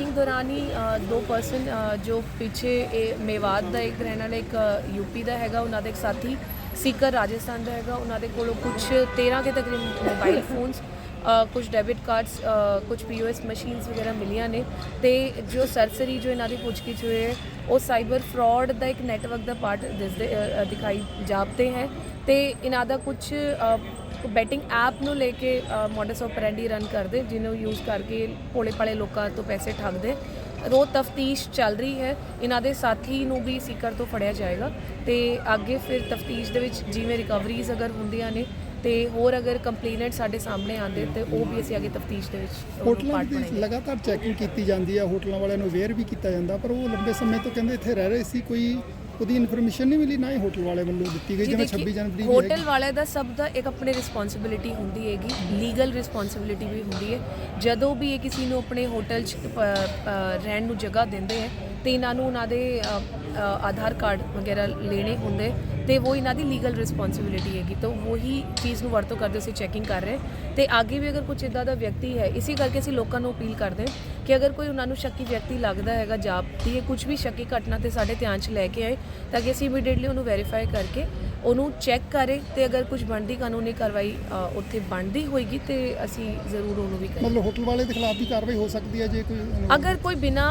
Checking ਦੌਰਾਨ ਹੀ ਦੋ person ਜੋ ਪਿੱਛੇ ਇਹ ਮੇਵਾਤ ਦਾ ਇੱਕ ਰਹਿਣ ਵਾਲਾ ਇੱਕ ਯੂਪੀ ਦਾ ਹੈਗਾ, ਉਹਨਾਂ ਦਾ ਇੱਕ ਸਾਥੀ ਸੀਕਰ ਰਾਜਸਥਾਨ ਦਾ ਹੈਗਾ, ਉਹਨਾਂ ਦੇ ਕੋਲੋਂ ਕੁਝ 13 ਕੇ ਤਕਰੀਬਨ ਮੋਬਾਈਲ ਫੋਨਸ ਕੁਝ ਡੈਬਿਟ ਕਾਰਡਸ ਕੁਝ ਪੀਓਐਸ ਮਸ਼ੀਨਸ ਵਗੈਰਾ ਮਿਲੀਆਂ ਨੇ ਤੇ ਜੋ ਸਰਸਰੀ ਜੋ ਇਹਨਾਂ ਦੀ ਪੁੱਛਗਿੱਛ ਹੋਈ ਹੈ, ਉਹ ਸਾਈਬਰ ਫਰਾਡ ਦਾ ਇੱਕ ਨੈਟਵਰਕ ਦਾ ਪਾਰਟ ਦਿਸਦੇ ਦਿਖਾਈ ਜਾਪਦੇ ਹੈ ਤੇ ਇਹਨਾਂ ਦਾ ਕੁਝ ਬੈਟਿੰਗ ਐਪ ਨੂੰ ਲੈ ਕੇ ਮੋਡਸ ਆਪਰੈਂਡੀ ਰਨ ਕਰਦੇ ਜਿਹਨੂੰ ਯੂਜ਼ ਕਰਕੇ ਭੋਲੇ ਭਾਲੇ ਲੋਕਾਂ ਤੋਂ ਪੈਸੇ ਠੱਗਦੇ। ਰੋ ਤਫਤੀਸ਼ ਚੱਲ ਰਹੀ ਹੈ। ਇਹਨਾਂ ਦੇ ਸਾਥੀ ਨੂੰ ਵੀ ਸੀਕਰ ਤੋਂ ਫੜਿਆ ਜਾਏਗਾ। ਤੇ ਅੱਗੇ ਫਿਰ ਤਫਤੀਸ਼ ਦੇ ਵਿੱਚ ਜਿਵੇਂ ਰਿਕਵਰੀਜ਼ ਅਗਰ ਹੁੰਦੀਆਂ ਨੇ ਤੇ ਹੋਰ ਅਗਰ ਕੰਪਲੇਨੈਂਟ ਸਾਡੇ ਸਾਹਮਣੇ ਆਉਂਦੇ ਤੇ ਉਹ ਵੀ ਅਸੀਂ ਅੱਗੇ ਤਫਤੀਸ਼ ਦੇ ਵਿੱਚ ਹੋਟਲਾਂ ਦੀ। ਲਗਾਤਾਰ ਚੈਕਿੰਗ ਕੀਤੀ ਜਾਂਦੀ ਹੈ। ਹੋਟਲਾਂ ਵਾਲਿਆਂ ਨੂੰ ਅਵੇਅਰ ਵੀ ਕੀਤਾ ਜਾਂਦਾ ਪਰ ਉਹ ਲੰਬੇ ਸਮੇਂ ਤੋਂ ਕਹਿੰਦੇ ਇੱਥੇ ਰਹਿ ਰਹੇ ਸੀ। ਕੋਈ ਉਹਦੀ ਇਨਫੋਰਮੇਸ਼ਨ ਨਹੀਂ ਮਿਲੀ ਨਾ ਹੀ ਹੋਟਲ ਵਾਲੇ ਵੱਲੋਂ ਦਿੱਤੀ ਗਈ ਜਿਵੇਂ ਦੇਖੀ, 26 ਜਨਵਰੀ ਹੋਟਲ ਵਾਲੇ ਦਾ ਸਭ ਦਾ ਇੱਕ ਆਪਣੀ ਰਿਸਪੌਂਸਿਬਿਲਿਟੀ ਹੁੰਦੀ ਹੈਗੀ ਲੀਗਲ ਰਿਸਪੌਂਸਿਬਿਲਿਟੀ ਵੀ ਹੁੰਦੀ ਹੈ। ਜਦੋਂ ਵੀ ਇਹ ਕਿਸੇ ਨੂੰ ਆਪਣੇ ਹੋਟਲ 'ਚ ਰਹਿਣ ਨੂੰ ਜਗ੍ਹਾ ਦਿੰਦੇ ਹੈ ਤੇ ਇਹਨਾਂ ਨੂੰ ਉਹਨਾਂ ਦੇ ਆਧਾਰ ਕਾਰਡ ਵਗੈਰਾ ਲੈਣੇ ਹੁੰਦੇ ਤੇ ਉਹ ਇਹਨਾਂ ਦੀ ਲੀਗਲ ਰਿਸਪੌਂਸਿਬਿਲਿਟੀ ਹੈਗੀ, ਤਾਂ ਉਹੀ ਚੀਜ਼ ਨੂੰ ਵਰਤੋਂ ਕਰਦੇ ਅਸੀਂ ਚੈਕਿੰਗ ਕਰ ਰਹੇ ਤੇ ਅੱਗੇ ਵੀ ਅਗਰ ਕੁਝ ਇਦਾਂ ਦਾ ਵਿਅਕਤੀ ਹੈ, ਇਸੇ ਕਰਕੇ ਅਸੀਂ ਲੋਕਾਂ ਨੂੰ ਅਪੀਲ ਕਰਦੇ ਹਾਂ ਕਿ ਅਗਰ ਕੋਈ ਉਹਨਾਂ ਨੂੰ ਸ਼ੱਕੀ ਵਿਅਕਤੀ ਲੱਗਦਾ ਹੈਗਾ ਜਾਪਦੀ ਹੈ ਕੁਝ ਵੀ ਸ਼ੱਕੀ ਘਟਨਾ ਤੇ ਸਾਡੇ ਧਿਆਨ 'ਚ ਲੈ ਕੇ ਆਏ, ਤਾਂ ਕਿ ਅਸੀਂ ਇਮੀਡੀਏਟਲੀ ਉਹਨੂੰ ਵੈਰੀਫਾਈ ਕਰਕੇ ਉਹਨੂੰ ਚੈੱਕ ਕਰੇ ਤੇ ਅਗਰ ਕੁਝ ਬਣਦੀ ਕਾਨੂੰਨੀ ਕਾਰਵਾਈ ਅ, ਉੱਥੇ ਬਣਦੀ ਹੋਏਗੀ ਤੇ ਅਸੀਂ ਜ਼ਰੂਰ ਉਹਨੂੰ ਵੀ ਕਰਾਂਗੇ। ਮਤਲਬ ਹੋਟਲ ਵਾਲੇ ਦੇ ਖਿਲਾਫ ਵੀ ਕਾਰਵਾਈ ਹੋ ਸਕਦੀ ਹੈ ਜੇ ਕੋਈ ਅਗਰ ਕੋਈ ਬਿਨਾ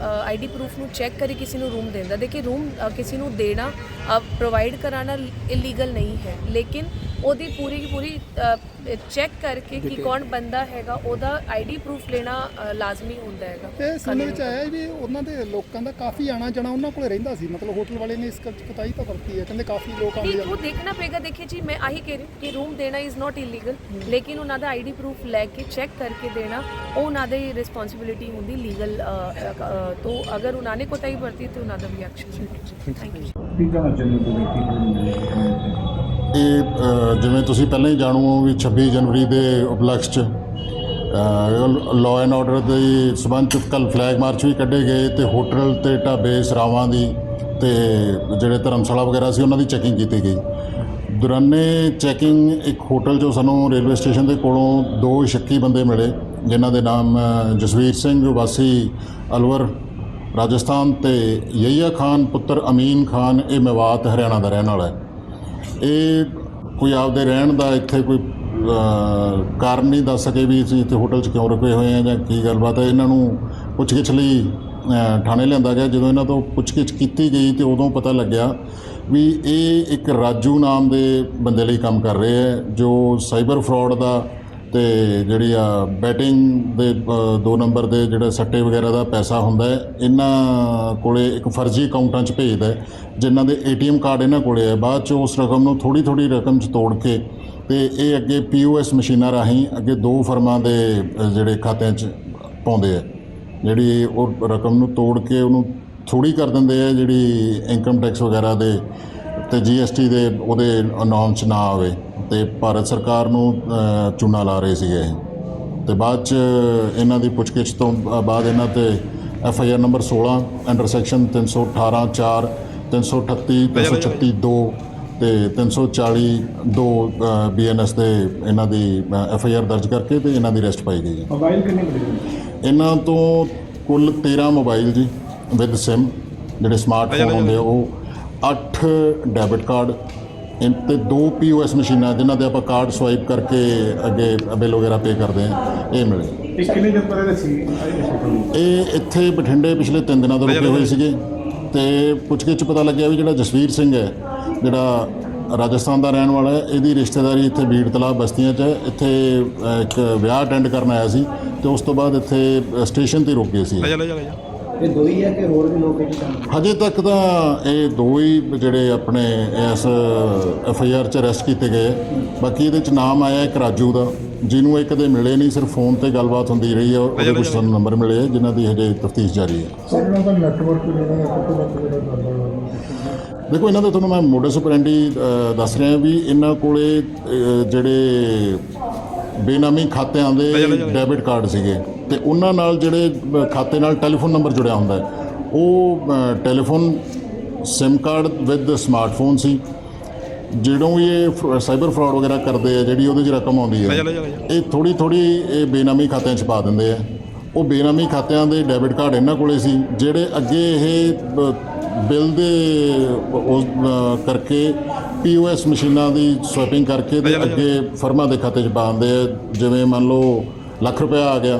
ਆਈਡੀ ਪ੍ਰੂਫ ਨੂੰ ਚੈੱਕ ਕਰੇ ਕਿਸੇ ਨੂੰ ਰੂਮ ਦਿੰਦਾ ਦੇਖੀ ਰੂਮ ਕਿਸੇ ਨੂੰ ਦੇਣਾ ਪ੍ਰੋਵਾਈਡ ਕਰਾਣਾ ਇਲੀਗਲ ਨਹੀਂ ਹੈ। ਲੇਕਿਨ ਉਹਦੀ ਪੂਰੀ ਦੀ ਪੂਰੀ ਚੈੱਕ ਕਰਕੇ ਕਿ ਕੌਣ ਬੰਦਾ ਹੈਗਾ ਉਹਦਾ ਆਈਡੀ ਪ੍ਰੂਫ ਲੈਣਾ ਅ, ਲਾਜ਼ਮੀ ਹੁੰਦਾ ਹੈਗਾ। ਇਹ ਸੁਣਨ ਵਿੱਚ ਆਇਆ ਵੀ ਉਹਨਾਂ ਦੇ ਲੋਕਾਂ ਦਾ ਕਾਫੀ ਆਣਾ ਜਾਣਾ ਉਹਨਾਂ ਕੋਲ ਰਹਿੰਦਾ ਸੀ ਮਤਲਬ ਹੋਟਲ ਵਾਲੇ ਨੇ ਇਸ ਕਰ ਕਤਾਈ ਤਾਂ ਵਰਤੀ ਹੈ ਕਹਿੰਦੇ ਕਾਫੀ ਲੋਕ ਆਉਂਦੇ ਨਹੀਂ ਉਹ ਦੇਖਣਾ ਪਏਗਾ ਦੇਖिए ਜੀ ਮੈਂ ਆਹੀ ਕਹਿ ਰਹੀ ਕਿ ਰੂਮ ਦੇਣਾ ਇਜ਼ ਨਾਟ ਇਲੀਗਲ ਲੇਕਿਨ ਉਹਨਾਂ ਦਾ ਆਈਡੀ ਪ੍ਰੂਫ ਲੈ ਕੇ ਚੈੱਕ ਕਰਕੇ ਦੇਣਾ ਉਹ ਉਹਨਾਂ ਦੀ ਰਿਸਪੌਂਸਿਬਿਲਿਟੀ ਹੁੰਦੀ ਲੀਗਲ ਤੋਂ ਅਗਰ ਉਹਨਾਂ ਨੇ ਕੋਤਾਹੀ ਵਰਤੀ ਤੇ ਉਹਨਾਂ ਦਾ ਵੀ ਐਕਸ਼ਨ ਥੈਂਕ ਯੂ ਕੀ ਕਹਿਣਾ ਚਾਹੁੰਦੇ ਹੋ ਵਿਅਕਤੀ ਨੂੰ ਇਹ ਜਿਵੇਂ ਤੁਸੀਂ ਪਹਿਲਾਂ ਹੀ ਜਾਣੂ ਹੋ ਵੀ 26 ਜਨਵਰੀ ਦੇ ਉਪਲਕਸ਼ 'ਚ ਲਾਅ ਐਂਡ ਆਰਡਰ ਦੇ ਸਬੰਧ 'ਚ ਕੱਲ ਫਲੈਗ ਮਾਰਚ ਵੀ ਕੱਢੇ ਗਏ ਤੇ ਹੋਟਲ ਤੇ ਢਾਬੇ, ਸਰਾਵਾਂ ਦੀ ਤੇ ਜਿਹੜੇ ਧਰਮਸ਼ਾਲਾ ਵਗੈਰਾ ਸੀ ਉਹਨਾਂ ਦੀ ਚੈਕਿੰਗ ਕੀਤੀ ਗਈ। ਦੌਰਾਨੇ ਚੈਕਿੰਗ ਇੱਕ ਹੋਟਲ 'ਚੋਂ ਸਾਨੂੰ ਰੇਲਵੇ ਸਟੇਸ਼ਨ ਦੇ ਕੋਲੋਂ ਦੋ ਸ਼ੱਕੀ ਬੰਦੇ ਮਿਲੇ, ਜਿਨ੍ਹਾਂ ਦੇ ਨਾਮ ਜਸਵੀਰ ਸਿੰਘ, ਵਾਸੀ ਅਲਵਰ, ਰਾਜਸਥਾਨ ਤੇ ਯਹੀਆ ਖਾਨ, ਪੁੱਤਰ ਅਮੀਨ ਖਾਨ, ਇਹ ਮਵਾਤ ਹਰਿਆਣਾ ਦਾ ਰਹਿਣ ਵਾਲਾ ਹੈ। ਇਹ ਕੋਈ ਆਪਦੇ ਰਹਿਣ ਦਾ ਇੱਥੇ ਕੋਈ ਕਾਰਨ ਨਹੀਂ ਦੱਸ ਸਕੇ ਵੀ ਅਸੀਂ ਇੱਥੇ ਹੋਟਲ 'ਚ ਕਿਉਂ ਰੁਕੇ ਹੋਏ ਆ ਜਾਂ ਕੀ ਗੱਲਬਾਤ ਹੈ। ਇਹਨਾਂ ਨੂੰ ਪੁੱਛਗਿੱਛ ਲਈ ਥਾਣੇ ਲਿਆਂਦਾ ਗਿਆ। ਜਦੋਂ ਇਹਨਾਂ ਤੋਂ ਪੁੱਛਗਿੱਛ ਕੀਤੀ ਗਈ ਤੇ ਉਦੋਂ ਪਤਾ ਲੱਗਿਆ ਵੀ ਇਹ ਇੱਕ ਰਾਜੂ ਨਾਮ ਦੇ ਬੰਦੇ ਲਈ ਕੰਮ ਕਰ ਰਹੇ ਹੈ, ਜੋ ਸਾਈਬਰ ਫਰਾਡ ਦਾ ਤੇ ਜਿਹੜੀ ਆ ਬੈਟਿੰਗ ਦੇ ਦੋ ਨੰਬਰ ਦੇ ਜਿਹੜੇ ਸੱਟੇ ਵਗੈਰਾ ਦਾ ਪੈਸਾ ਹੁੰਦਾ ਹੈ, ਇਹਨਾਂ ਕੋਲੇ ਇੱਕ ਫਰਜ਼ੀ ਅਕਾਊਂਟਾਂ 'ਚ ਭੇਜਦਾ ਹੈ ਜਿਨ੍ਹਾਂ ਦੇ ਏਟੀਐਮ ਕਾਰਡ ਇਹਨਾਂ ਕੋਲੇ ਹੈ ਬਾਅਦ 'ਚ ਉਸ ਰਕਮ ਨੂੰ ਥੋੜੀ ਥੋੜੀ ਰਕਮ 'ਚ ਤੋੜ ਕੇ ਤੇ ਇਹ ਅੱਗੇ ਪੀਓਐਸ ਮਸ਼ੀਨਾਂ ਰਾਹੀਂ ਅੱਗੇ ਦੋ ਫਰਮਾਂ ਦੇ ਜਿਹੜੇ ਖਾਤਿਆਂ 'ਚ ਪਾਉਂਦੇ ਆ। ਜਿਹੜੀ ਉਹ ਰਕਮ ਨੂੰ ਤੋੜ ਕੇ ਉਹਨੂੰ ਥੋੜੀ ਕਰ ਦਿੰਦੇ ਆ, ਜਿਹੜੀ ਇਨਕਮ ਟੈਕਸ ਵਗੈਰਾ ਦੇ ਤੇ ਜੀਐਸਟੀ ਦੇ ਉਹਦੇ ਨਾਮ 'ਚ ਨਾ ਆਵੇ। ਤੇ ਭਾਰਤ ਸਰਕਾਰ ਨੂੰ ਚੂਨਾ ਲਾ ਰਹੇ ਸੀਗੇ ਤੇ ਬਾਅਦ 'ਚ ਇਹਨਾਂ ਦੀ ਪੁੱਛਗਿੱਛ ਤੋਂ ਬਾਅਦ ਇਹਨਾਂ ਤੇ F I R number 16 under section 318 4 338 336 2 ਤੇ 340 2 ਬੀ ਐਨ ਐਸ ਦੇ ਇਹਨਾਂ ਦੀ ਐਫ ਆਈ ਆਰ ਦਰਜ ਕਰਕੇ ਤੇ ਇਹਨਾਂ ਦੀ ਅਰੈਸਟ ਪਾਈ ਗਈ ਹੈ। ਮੋਬਾਈਲ ਕਿੰਨੇ ਮਿਲੇ ਇਹਨਾਂ ਤੋਂ ਕੁੱਲ 13 ਮੋਬਾਈਲ ਜੀ ਵਿਦ ਸਿਮ ਜਿਹੜੇ ਸਮਾਰਟਫੋਨ ਹੁੰਦੇ ਉਹ 8 ਡੈਬਿਟ ਕਾਰਡ ਇਨ ਤੇ ਦੋ ਪੀਓਐਸ ਮਸ਼ੀਨਾਂ ਜਿਨ੍ਹਾਂ ਤੇ ਆਪਾਂ ਕਾਰਡ ਸਵਾਈਪ ਕਰਕੇ ਅੱਗੇ ਬਿੱਲ ਵਗੈਰਾ ਪੇ ਕਰਦੇ ਆ ਇਹ ਮਿਲੇ। ਇਹ ਕਿੰਨੇ ਦਿਨ ਪਹਿਲੇ ਸੀ? ਇਹ ਹੋਟਲ ਨੂੰ? ਇਹ ਇੱਥੇ ਬਠਿੰਡੇ ਪਿਛਲੇ 3 ਦਿਨਾਂ ਤੋਂ ਰੁਕੇ ਹੋਏ ਸੀਗੇ। ਤੇ ਪੁੱਛਗਿੱਛ 'ਚ ਪਤਾ ਲੱਗਿਆ ਵੀ ਜਿਹੜਾ ਜਸਵੀਰ ਸਿੰਘ ਹੈ ਜਿਹੜਾ ਰਾਜਸਥਾਨ ਦਾ ਰਹਿਣ ਵਾਲਾ ਹੈ ਇਹਦੀ ਰਿਸ਼ਤੇਦਾਰੀ ਇੱਥੇ ਬੀੜ ਤਲਾਬ ਬਸਤੀਆਂ 'ਚ ਹੈ। ਇੱਥੇ ਇੱਕ ਵਿਆਹ ਅਟੈਂਡ ਕਰਨ ਆਇਆ ਸੀ ਤੇ ਉਸ ਤੋਂ ਬਾਅਦ ਇੱਥੇ ਸਟੇਸ਼ਨ ਤੇ ਰੁਕ ਗਏ ਸੀ। ਇਹ ਦੋ ਹੀ ਹੈ ਕਿ ਹੋਰ ਵੀ ਲੋਕ ਇਹ ਕੰਮ ਹਜੇ ਤੱਕ ਤਾਂ ਇਹ ਦੋ ਹੀ ਜਿਹੜੇ ਆਪਣੇ ਇਸ ਐਫ ਆਈ ਆਰ 'ਚ ਅਰੈਸਟ ਕੀਤੇ ਗਏ। ਬਾਕੀ ਇਹਦੇ 'ਚ ਨਾਮ ਆਇਆ ਇੱਕ ਰਾਜੂ ਦਾ ਜਿਹਨੂੰ ਇਹ ਕਦੇ ਮਿਲੇ ਨਹੀਂ ਸਿਰਫ ਫੋਨ ਤੇ ਗੱਲਬਾਤ ਹੁੰਦੀ ਰਹੀ ਹੈ ਉਹਦੇ ਕੁਝ ਸਾਨੂੰ ਨੰਬਰ ਮਿਲੇ ਹੈ ਜਿਨ੍ਹਾਂ ਦੀ ਹਜੇ ਤਫਤੀਸ਼ ਜਾਰੀ ਹੈ। ਉਹਨਾਂ ਦਾ ਨੈਟਵਰਕ ਜਿਹੜਾ ਹੈ ਕਿਤੇ ਨਾ ਕਿਤੇ ਜਿਹੜਾ ਚੱਲਦਾ ਦੇਖੋ। ਇਹਨਾਂ ਦਾ ਤੁਹਾਨੂੰ ਮੈਂ ਮੋਡਸ ਆਪਰੈਂਡੀ ਦੱਸ ਰਿਹਾ ਵੀ ਇਹਨਾਂ ਕੋਲੇ ਅ, ਜਿਹੜੇ ਬੇਨਾਮੀ ਖਾਤਿਆਂ ਦੇ ਡੈਬਿਟ ਕਾਰਡ ਸੀਗੇ। ਤੇ ਉਹਨਾਂ ਨਾਲ ਜਿਹੜੇ ਖਾਤੇ ਨਾਲ ਟੈਲੀਫੋਨ ਨੰਬਰ ਜੁੜਿਆ ਹੁੰਦਾ ਹੈ। ਉਹ telephone SIM card with smartphone ਸੀ। ਵੀ ਇਹ ਸਾਈਬਰ ਫਰਾਡ ਵਗੈਰਾ ਕਰਦੇ ਆ ਜਿਹੜੀ ਉਹਦੇ 'ਚ ਰਕਮ ਆਉਂਦੀ ਹੈ ਇਹ ਥੋੜੀ ਥੋੜੀ ਇਹ ਬੇਨਾਮੀ ਖਾਤਿਆਂ 'ਚ ਪਾ ਦਿੰਦੇ ਆ। ਉਹ ਬੇਨਾਮੀ ਖਾਤਿਆਂ ਦੇ ਡੈਬਿਟ ਕਾਰਡ ਇਹਨਾਂ ਕੋਲੇ ਸੀ ਜਿਹੜੇ ਅੱਗੇ ਇਹ ਬਿੱਲ ਦੇ ਉਸ ਕਰਕੇ ਪੀਓਐਸ ਮਸ਼ੀਨਾਂ ਦੀ ਸਵੈਪਿੰਗ ਕਰਕੇ ਤੇ ਅੱਗੇ ਫਰਮਾਂ ਦੇ ਖਾਤੇ 'ਚ ਪਾਉਂਦੇ ਆ। ਜਿਵੇਂ ਮੰਨ ਲਓ ਲੱਖ ਰੁਪਇਆ ਆ ਗਿਆ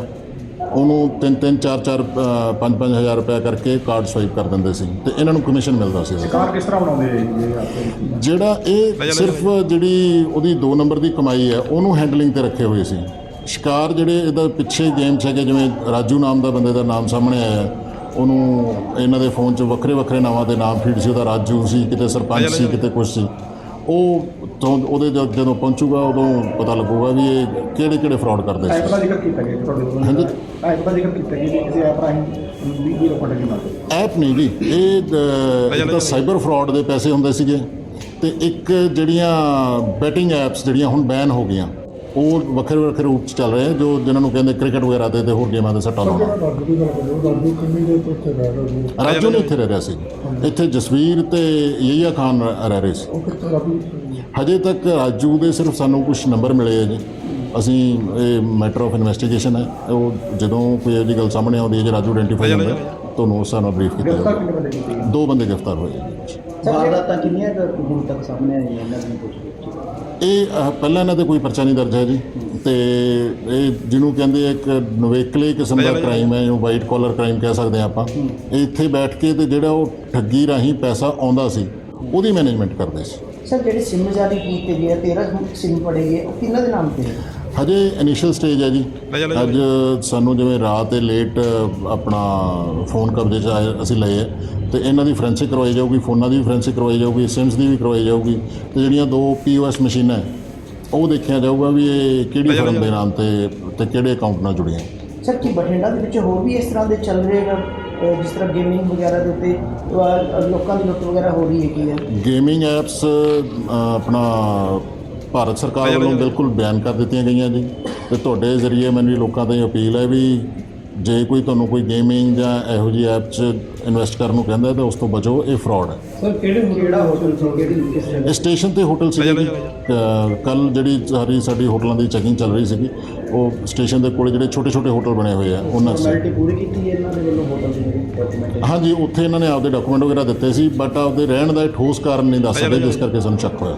ਉਹਨੂੰ 3 3 4 4 5 5000 ਰੁਪਇਆ ਕਰਕੇ ਕਾਰਡ ਸਵਾਈਪ ਕਰ ਦਿੰਦੇ ਸੀ ਤੇ ਇਹਨਾਂ ਨੂੰ ਕਮਿਸ਼ਨ ਮਿਲਦਾ ਸੀ। ਕਾਰ ਕਿਸ ਤਰ੍ਹਾਂ ਬਣਾਉਂਦੇ ਜਿਹੜਾ ਇਹ ਸਿਰਫ ਜਿਹੜੀ ਉਹਦੀ 2 ਨੰਬਰ ਦੀ ਕਮਾਈ ਹੈ ਉਹਨੂੰ ਹੈਂਡਲਿੰਗ ਤੇ ਰੱਖੇ ਹੋਏ ਸੀ। ਸ਼ਿਕਾਰ ਜਿਹੜੇ ਇਹਦਾ ਪਿੱਛੇ ਗੇਮਸ ਹੈਗੇ ਜਿਵੇਂ ਰਾਜੂ ਨਾਮ ਦਾ ਬੰਦੇ ਦਾ ਨਾਮ ਸਾਹਮਣੇ ਆਇਆ ਹੈ, ਉਹਨੂੰ ਇਹਨਾਂ ਦੇ ਫੋਨ 'ਚ ਵੱਖਰੇ ਵੱਖਰੇ ਨਾਵਾਂ ਦੇ ਨਾਮ ਫੀਡ ਸੀ ਉਹਦਾ ਰਾਜੂ ਸੀ ਕਿਤੇ ਸਰਪੰਚ ਸੀ ਕਿਤੇ ਕੁਝ ਸੀ। ਉਹ ਤੋਂ ਉਹਦੇ ਜਦ- ਜਦੋਂ ਪਹੁੰਚੂਗਾ ਉਦੋਂ ਪਤਾ ਲੱਗੂਗਾ ਵੀ ਇਹ ਕਿਹੜੇ ਕਿਹੜੇ ਫਰਾਡ ਕਰਦੇ ਐਪ ਸੀ ਦਾ ਜ਼ਿਕਰ ਕੀਤਾ ਗਿਆ ਤੁਹਾਡੇ ਕੋਲ। ਹਾਂਜੀ। ਐਪ ਦਾ ਜ਼ਿਕਰ ਕੀਤਾ ਗਿਆ ਜੀ ਕਿਸੇ ਐਪ ਰਾਹੀਂ ਵੀ ਵੀ ਰਿਪੋਰਟ ਕੇ ਮਾਰਦੇ ਐਪ ਨਹੀਂ ਜੀ ਇਹ ਇੱਕ ਤਾਂ ਸਾਈਬਰ ਫਰਾਡ ਦੇ ਪੈਸੇ ਹੁੰਦੇ ਸੀਗੇ ਤੇ ਇੱਕ ਜਿਹੜੀਆਂ ਬੈਟਿੰਗ ਐਪਸ ਜਿਹੜੀਆਂ ਹੁਣ ਬੈਨ ਹੋ ਗਈਆਂ ਉਹ ਵੱਖਰੇ ਵੱਖਰੇ ਰੂਪ ਚ ਚੱਲ ਰਹੇ ਆ ਜੋ ਜਿਨ੍ਹਾਂ ਨੂੰ ਕਹਿੰਦੇ ਕ੍ਰਿਕਟ ਵਗੈਰਾ ਤੇ ਤੇ ਹੋਰ ਗੇਮਾਂ ਦੇ ਸੱਟਾਂ ਲਾਉਣਾ। ਰਾਜੂ ਦੀ ਗੱਲ ਰਾਜੂ ਕਿੰਨੀ ਤੋਂ ਰਹਿ ਰਿਹਾ ਜੀ ਰਾਜੂ ਨਹੀਂ ਇੱਥੇ ਰਹਿ ਰਿਹਾ ਸੀ। ਇੱਥੇ ਜਸਵੀਰ ਤੇ ਯਹੀਆ ਖਾਨ ਰਹਿ ਰਹਿ ਸੀ। ਉਹ ਕਿੱਥੇ ਰਾਜੂ? ਹਜੇ ਤੱਕ ਰਾਜੂ ਦੇ ਸਿਰਫ ਸਾਨੂੰ ਕੁਝ ਨੰਬਰ ਮਿਲੇ ਆ ਜੀ। ਅਸੀਂ ਇਹ ਮੈਟਰ ਆਫ ਇਨਵੈਸਟੀਗੇਸ਼ਨ ਹੈ। ਉਹ ਜਦੋਂ ਕੋਈ ਇਹੋ ਜਿਹੀ ਗੱਲ ਸਾਹਮਣੇ ਆਉਂਦੀ ਹੈ ਜੇ ਰਾਜੂ ਆਇਡੈਂਟੀਫਾਈ ਹੁੰਦਾ ਹੈ, ਤੁਹਾਨੂੰ ਉਸ ਹਿਸਾਬ ਨਾਲ ਬਰੀਫ ਕੀਤਾ ਜਾਊਗਾ। ਕੀਤੇ? ਦੋ ਬੰਦੇ ਗ੍ਰਿਫਤਾਰ ਹੋਏ ਜੀ। ਵਾਰਦਾਤਾਂ ਕਿੰਨੀਆਂ ਕੁ ਹੁਣ ਤੱਕ ਸਾਹਮਣੇ ਆਈਆਂ ਇਹਨਾਂ ਦੀ ਇਹ ਅਹ, ਪਹਿਲਾਂ ਇਹਨਾਂ ਤੇ ਕੋਈ ਪਰਚਾ ਨਹੀਂ ਦਰਜ ਹੈ ਜੀ। ਤੇ ਇਹ ਜਿਹਨੂੰ ਕਹਿੰਦੇ ਆ ਇੱਕ ਨਵੇਕਲੇ ਕਿਸਮ ਦਾ ਕ੍ਰਾਈਮ ਹੈ ਜੋ ਵਾਈਟ ਕਾਲਰ ਕ੍ਰਾਈਮ ਕਹਿ ਸਕਦੇ ਆ ਆਪਾਂ। ਇਹ ਇੱਥੇ ਬੈਠ ਕੇ ਤੇ ਜਿਹੜਾ ਉਹ ਠੱਗੀ ਰਾਹੀਂ ਪੈਸਾ ਆਉਂਦਾ ਸੀ ਉਹਦੀ ਮੈਨੇਜਮੈਂਟ ਕਰਦੇ ਸੀ। ਸਰ ਜਿਹੜੇ ਸਿਮ ਜਾਰੀ ਕੀਤੇ ਗਏ ਆ, 13 ਸਿਮ ਫੜੇ ਗਏ ਉਹ ਕਿਹਨਾਂ ਦੇ ਨਾਮ ਤੇ ਹੈ ਹਜੇ ਇਨੀਸ਼ੀਅਲ ਸਟੇਜ ਹੈ ਜੀ। ਅੱਜ ਸਾਨੂੰ ਜਿਵੇਂ ਰਾਤ ਤੇ ਲੇਟ ਆਪਣਾ ਫੋਨ ਕਬਜ਼ੇ 'ਚ ਆਏ ਅਸੀਂ ਲਏ ਹੈ ਤੇ ਇਹਨਾਂ ਦੀ ਫੋਰੈਂਸਿਕ ਕਰਵਾਈ ਜਾਊਗੀ ਫੋਨਾਂ ਦੀ ਵੀ ਫੋਰੈਂਸਿਕ ਕਰਵਾਈ ਜਾਊਗੀ ਸਿਮਸ ਦੀ ਵੀ ਕਰਵਾਈ ਜਾਊਗੀ। ਤੇ ਜਿਹੜੀਆਂ ਦੋ ਪੀਓਐਸ ਮਸ਼ੀਨਾਂ ਹੈ, ਉਹ ਦੇਖਿਆ ਜਾਊਗਾ ਵੀ ਇਹ ਕਿਹੜੀ ਫਰਮ ਦੇ ਨਾਮ ਤੇ ਤੇ ਕਿਹੜੇ ਅਕਾਊਂਟ ਨਾਲ ਜੁੜੀਆਂ। ਸਰ ਕੀ ਬਠਿੰਡਾ ਦੇ ਵਿੱਚ ਹੋਰ ਵੀ ਇਸ ਤਰ੍ਹਾਂ ਦੇ ਚੱਲ ਰਹੇ ਜਿਸ ਤਰ੍ਹਾਂ ਗੇਮਿੰਗ ਵਗੈਰਾ ਦੇ ਉੱਤੇ ਲੋਕਾਂ ਦੀ ਲੁੱਟ ਵਗੈਰਾ ਹੋ ਰਹੀ ਹੈ? ਕੀ ਹੈ ਗੇਮਿੰਗ ਐਪਸ ਆਪਣਾ ਭਾਰਤ ਸਰਕਾਰ ਵੱਲੋਂ ਬਿਲਕੁਲ ਬੈਨ ਕਰ ਦਿੱਤੀਆਂ ਗਈਆਂ ਜੀ। ਤੇ ਤੁਹਾਡੇ ਜ਼ਰੀਏ ਮੈਨੂੰ ਵੀ ਲੋਕਾਂ ਤੋਂ ਅਪੀਲ ਹੈ ਵੀ ਜੇ ਕੋਈ ਤੁਹਾਨੂੰ ਕੋਈ ਗੇਮਿੰਗ ਜਾਂ ਇਹੋ ਜਿਹੀ ਐਪ 'ਚ ਇਨਵੈਸਟ ਕਰਨ ਨੂੰ ਕਹਿੰਦਾ ਹੈ ਤਾਂ ਉਸ ਤੋਂ ਬਚੋ ਇਹ ਫਰਾਡ ਹੈ। ਸਰ ਕਿਹੜੇ ਕਿਹੜਾ ਹੋਟਲ ਸੀ ਕਿਹੜੀ ਕਿਸ ਜਗ੍ਹਾ? ਇਹ ਸਟੇਸ਼ਨ ਤੇ ਹੋਟਲ ਸੀ ਕੱਲ ਜਿਹੜੀ ਸਾਰੀ ਸਾਡੀ ਹੋਟਲਾਂ ਦੀ ਚੈਕਿੰਗ ਚੱਲ ਰਹੀ ਸੀਗੀ ਉਹ ਸਟੇਸ਼ਨ ਦੇ ਕੋਲੇ ਜਿਹੜੇ ਛੋਟੇ ਛੋਟੇ ਹੋਟਲ ਬਣੇ ਹੋਏ ਆ ਉਹਨਾਂ 'ਚ। ਫਾਰਮੈਲਿਟੀ ਪੂਰੀ ਕੀਤੀ ਹੈ ਇਹਨਾਂ ਦੇ ਵੱਲੋਂ ਹੋਟਲ ਦੀ ਡਾਕੂਮੈਂਟ ਹਾਂਜੀ ਉੱਥੇ ਇਹਨਾਂ ਨੇ ਆਪਦੇ ਡਾਕੂਮੈਂਟ ਵਗੈਰਾ ਦਿੱਤੇ ਸੀ ਬਟ ਆਪਦੇ ਰਹਿਣ ਦਾ ਇਹ ਠੋਸ ਕਾਰਨ ਨਹੀਂ ਦੱਸ ਸਕਦੇ ਜਿਸ ਕਰਕੇ ਸਾਨੂੰ ਸ਼ੱਕ ਹੋਇਆ।